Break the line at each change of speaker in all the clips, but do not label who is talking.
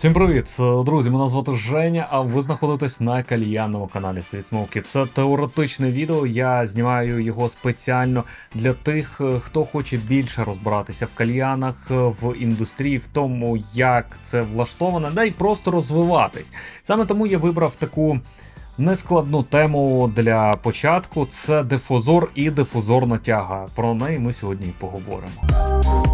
Всім привіт, друзі! Мене звати Женя, а ви знаходитесь на кальянному каналі Світ Смоки. Це теоретичне відео. Я знімаю його спеціально для тих, е, хто хоче більше розбиратися в кальянах, е, в індустрії, в тому, як це влаштовано, да й просто розвиватись. Саме тому я вибрав таку. Нескладну тему для початку це дифузор і дифузорна тяга. Про неї ми сьогодні і поговоримо.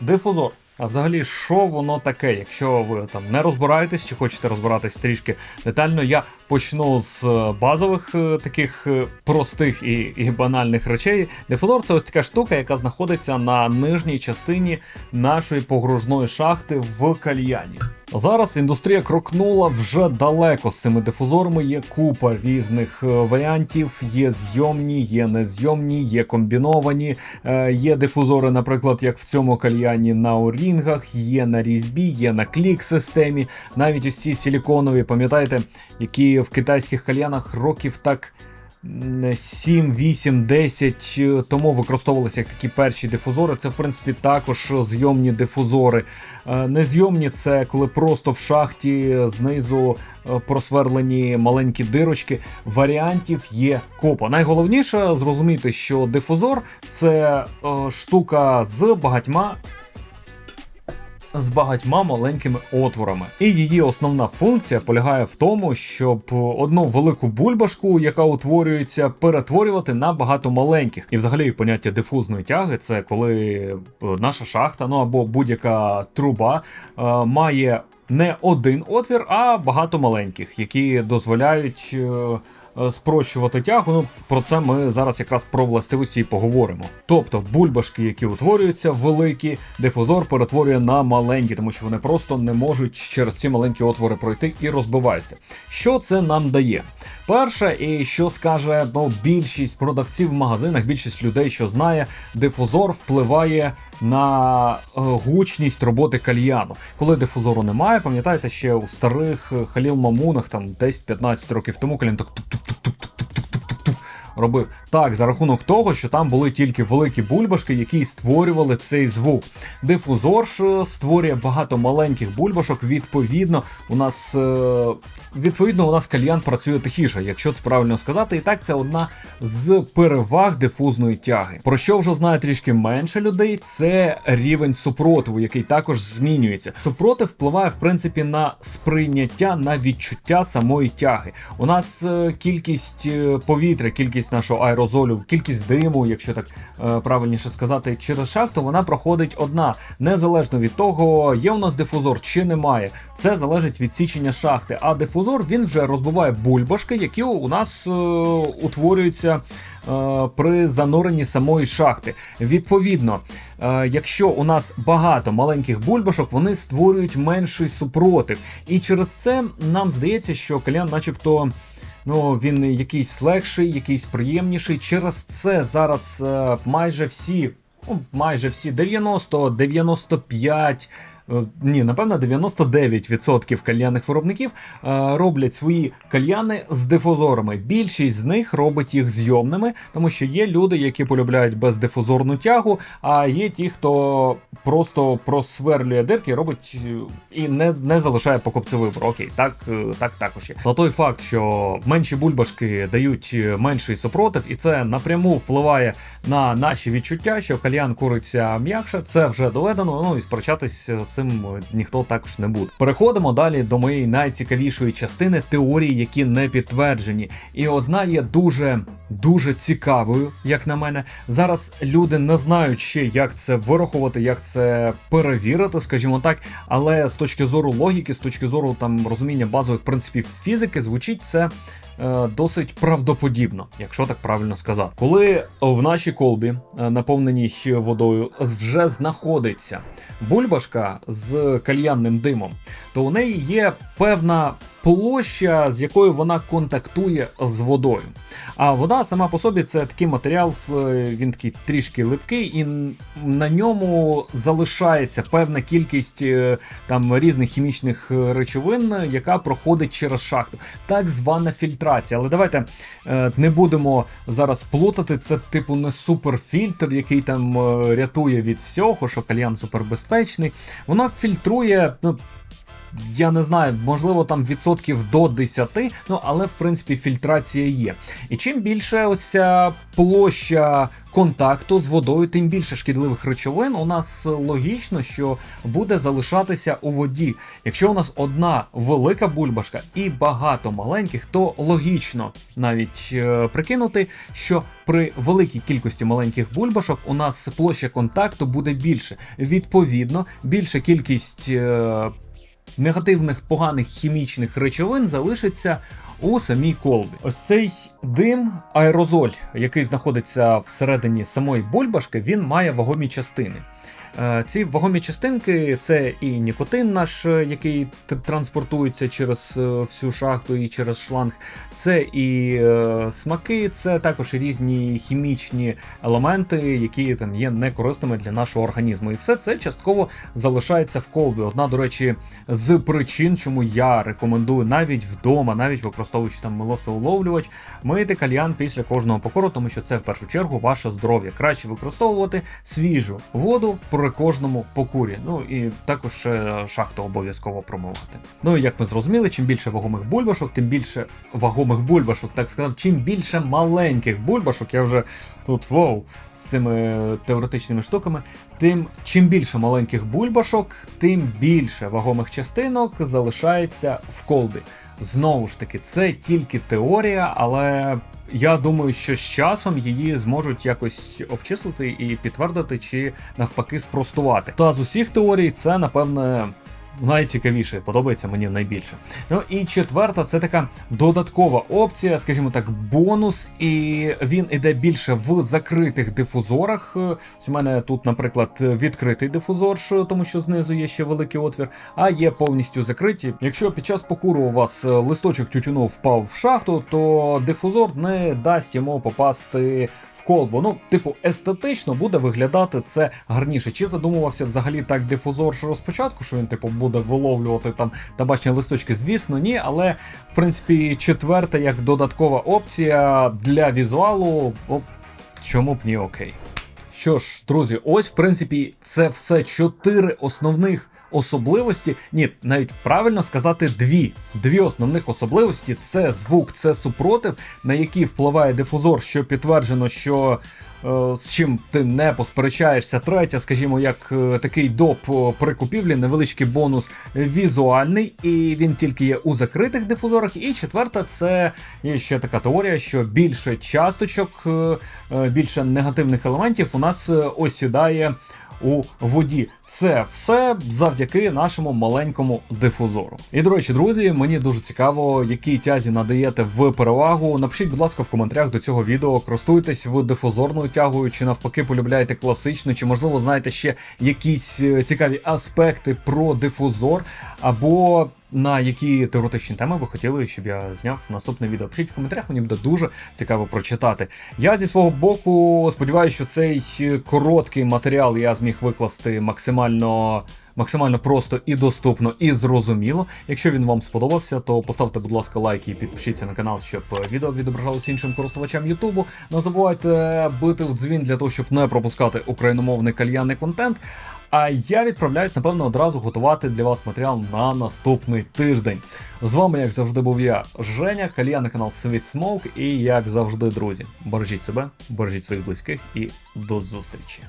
Дифузор. А взагалі, що воно таке? Якщо ви там не розбираєтесь чи хочете розбиратись трішки детально, я почну з е, базових е, таких е, простих і, і банальних речей. Дифузор це ось така штука, яка знаходиться на нижній частині нашої погружної шахти в кальяні. Зараз індустрія крокнула вже далеко з цими дифузорами. Є купа різних е, варіантів. Є зйомні, є незйомні, є комбіновані. Е, Є дифузори, наприклад, як в цьому кальяні на орінгах, є на різьбі, є на клік-системі. Навіть ось ці силіконові, пам'ятаєте, які в китайських кальянах років так. 7, 8, 10 тому використовувалися як такі перші дифузори. Це, в принципі, також зйомні дифузори. Е, Незйомні це коли просто в шахті знизу е, просверлені маленькі дирочки. Варіантів є копа. Найголовніше зрозуміти, що дифузор це е, штука з багатьма з багатьма маленькими отворами. І її основна функція полягає в тому, щоб одну велику бульбашку, яка утворюється, перетворювати на багато маленьких. І взагалі поняття дифузної тяги це коли е, наша шахта, ну або будь-яка труба е, має не один отвір, а багато маленьких, які дозволяють. Е, Е, спрощувати тягу. Ну про це ми зараз якраз про властивості і поговоримо. Тобто бульбашки, які утворюються великі, дифузор перетворює на маленькі, тому що вони просто не можуть через ці маленькі отвори пройти і розбиваються. Що це нам дає? Перше, і що скаже ну, більшість продавців в магазинах, більшість людей, що знає, дифузор впливає на е, гучність роботи кальяну. Коли дифузору немає, пам'ятаєте, ще у старих Халіл Мамунах, там 10-15 років тому кальян так tuk, tuk, tuk, tuk, tuk. Робив. Так, за рахунок того, що там були тільки великі бульбашки, які створювали цей звук. Дифузор ж створює багато маленьких бульбашок. Відповідно, у нас е, відповідно у нас кальян працює тихіше, якщо це правильно сказати. І так це одна з переваг дифузної тяги. Про що вже знає трішки менше людей, це рівень супротиву, який також змінюється. Супротив впливає в принципі на сприйняття, на відчуття самої тяги. У нас е, кількість е, повітря, кількість кількість нашого аерозолю, кількість диму, якщо так е, правильніше сказати, через шахту вона проходить одна, незалежно від того, є у нас дифузор чи немає. Це залежить від січення шахти. А дифузор він вже розбиває бульбашки, які у нас е, утворюються. Е, при зануренні самої шахти. Відповідно, е, якщо у нас багато маленьких бульбашок, вони створюють менший супротив. І через це нам здається, що калян, начебто, ну він якийсь легший, якийсь приємніший. Через це зараз е, майже всі, ну майже всі 90-95 Е, ні, напевно, 99% кальянних виробників е, роблять свої кальяни з дифузорами. Більшість з них робить їх зйомними, тому що є люди, які полюбляють бездифузорну тягу, а є ті, хто просто просверлює дирки, робить е, і не не залишає покупцевий вибор. Окей, так так також є. На той факт, що менші бульбашки дають менший супротив, і це напряму впливає на наші відчуття, що кальян куриться м'якше, це вже доведено. Ну і сперечатись цим ніхто також не буде. Переходимо далі до моєї найцікавішої частини теорії, які не підтверджені. І одна є дуже дуже цікавою, як на мене. Зараз люди не знають ще, як це вирахувати, як це перевірити, скажімо так. Але з точки зору логіки, з точки зору там розуміння базових принципів фізики, звучить це. Е, досить правдоподібно, якщо так правильно сказати. Коли в нашій колбі, е, наповненій водою, вже знаходиться бульбашка з кальянним димом, то у неї є певна площа, з якою вона контактує з водою. А вода сама по собі це такий матеріал, він такий трішки липкий, і на ньому залишається певна кількість е, там різних хімічних речовин, яка проходить через шахту. Так звана фільтрація. Але давайте е, не будемо зараз плутати. Це типу не суперфільтр, який там е, рятує від всього, що кальян супербезпечний. Воно фільтрує. ну, я не знаю, можливо, там відсотків до 10, ну але в принципі фільтрація є. І чим більше оця площа контакту з водою, тим більше шкідливих речовин у нас логічно, що буде залишатися у воді. Якщо у нас одна велика бульбашка і багато маленьких, то логічно навіть е, прикинути, що при великій кількості маленьких бульбашок у нас площа контакту буде більше. Відповідно, більша кількість. Е, негативних поганих хімічних речовин залишиться у самій колбі. Ось цей дим, аерозоль, який знаходиться всередині самої бульбашки, він має вагомі частини. Е, Ці вагомі частинки це і нікотин наш, е, який транспортується через е, всю шахту і через шланг, це і смаки, це також різні хімічні елементи, які там є некорисними для нашого організму. І все це частково залишається в колбі. Одна, до речі, з причин, чому я рекомендую навіть вдома, навіть використовуючи там милосоуловлювач, мити кальян після кожного покору, тому що це в першу чергу ваше здоров'я. Краще використовувати свіжу воду при кожному покурі. Ну і також ще шахту обов'язково промивати. Ну і як ми зрозуміли, чим більше вагомих бульбашок, тим більше вагомих бульбашок, так сказав, чим більше маленьких бульбашок, я вже тут воу з цими теоретичними штуками. Тим чим більше маленьких бульбашок, тим більше вагомих частинок залишається в колбі. Знову ж таки, це тільки теорія, але я думаю, що з часом її зможуть якось обчислити і підтвердити, чи навпаки спростувати. Та з усіх теорій це напевне. Найцікавіше, подобається мені найбільше. Ну і четверта, це така додаткова опція, скажімо так, бонус, і він іде більше в закритих дифузорах. Е, Ось у мене тут, наприклад, відкритий дифузор, тому що знизу є ще великий отвір, а є повністю закриті. Якщо під час покуру у вас е, листочок тютюну впав в шахту, то дифузор не дасть йому попасти в колбу. Ну, типу, естетично буде виглядати це гарніше. Чи задумувався взагалі так дифузор що спочатку, що він типу буде виловлювати там табачні листочки? Звісно, ні, але в принципі четверта як додаткова опція для візуалу. О, чому б ні окей. Що ж, друзі, ось в принципі це все чотири основних особливості. Ні, навіть правильно сказати дві. Дві основних особливості це звук, це супротив, на який впливає дифузор, що підтверджено, що. Е, З чим ти не посперечаєшся. Третя, скажімо, як е, такий доп е, при купівлі, невеличкий бонус візуальний, і він тільки є у закритих дифузорах. І четверта, це є ще така теорія, що більше часточок, більше негативних елементів у нас осідає у воді. Це все завдяки нашому маленькому дифузору. І до речі, друзі, мені дуже цікаво, якій тязі надаєте в перевагу. Напишіть, будь ласка, в коментарях до цього відео. Користуєтесь ви дифузорною тягою, чи навпаки полюбляєте класичну, чи можливо знаєте ще якісь е, цікаві аспекти про дифузор, або на які теоретичні теми ви хотіли, щоб я зняв наступне відео. Пишіть в коментарях, мені буде дуже цікаво прочитати. Я зі свого боку сподіваюся, що цей е, короткий матеріал я зміг викласти максимально. Максимально просто і доступно, і зрозуміло. Якщо він вам сподобався, то поставте, будь ласка, лайк і підпишіться на канал, щоб е, відео відображалося іншим користувачам Ютубу. Не забувайте бити в дзвін для того, щоб не пропускати україномовний кальянний контент. А я відправляюсь, напевно, одразу готувати для вас матеріал на наступний тиждень. З вами, як завжди, був я, Женя, кальянний канал Світ Смоук, і як завжди, друзі, бережіть себе, бережіть своїх близьких і до зустрічі.